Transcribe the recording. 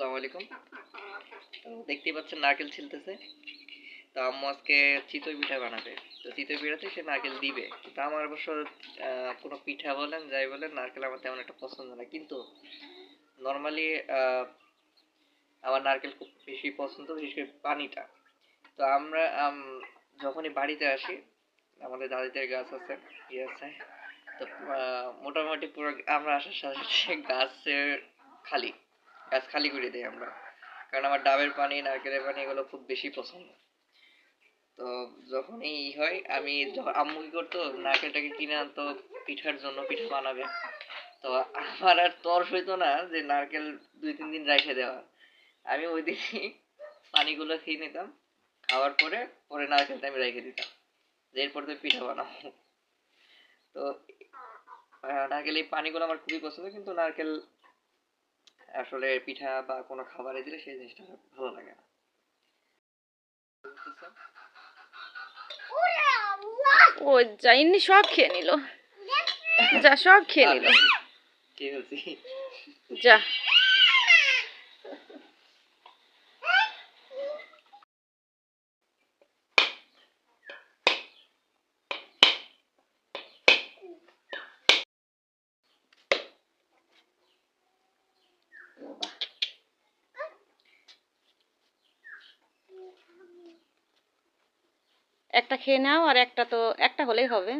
আসসালামু আলাইকুম। তো দেখতেই পাচ্ছেন নারকেল ছিলতেছে। তো আম্মু আজকে চিতই পিঠা বানাবে। তো চিতই পিঠাতে সে নারকেল দিবে। কিন্তু আমার অবশ্য কোনো পিঠা বলেন, যাই বলেন, নারকেল আমার তেমন একটা পছন্দ না। কিন্তু নর্মালি আমার নারকেল খুব বেশি পছন্দ, বিশেষ করে পানিটা। তো আমরা যখনই বাড়িতে আসি, আমাদের দাদিদের গাছ আছে ইয়ে আছে। তো মোটামুটি পুরো আমরা আসার সাথে সাথে গাছের খালি। গাছ খালি করে দিই আমরা। কারণ আমার ডাবের পানি, নারকেলের পানি এগুলো খুব বেশি পছন্দ। তো যখনই ই হয়, আমি যখন আম্মু কি করতো, নারকেলটাকে কিনে আনতো, পিঠার জন্য পিঠা বানাবে। তো আমার আর তর হইতো না যে নারকেল দুই, তিন দিন রেখে দেওয়া। আমি ওই দিনই পানিগুলো খেয়ে নিতাম। খাওয়ার পরে পরে নারকেলটা আমি রেখে দিতাম। যে এরপর তো পিঠা বানাবো। তো নারকেল এই পানিগুলো আমার খুবই পছন্দ, কিন্তু নারকেল আসলে পিঠা বা কোনো খাবারে দিলে সেই জিনিসটা ভালো লাগে না। ও যাইনি সব খেয়ে নিল। যা সব খেয়ে নিল। যা। একটা খেয়ে নাও আর একটা তো একটা হলেই হবে।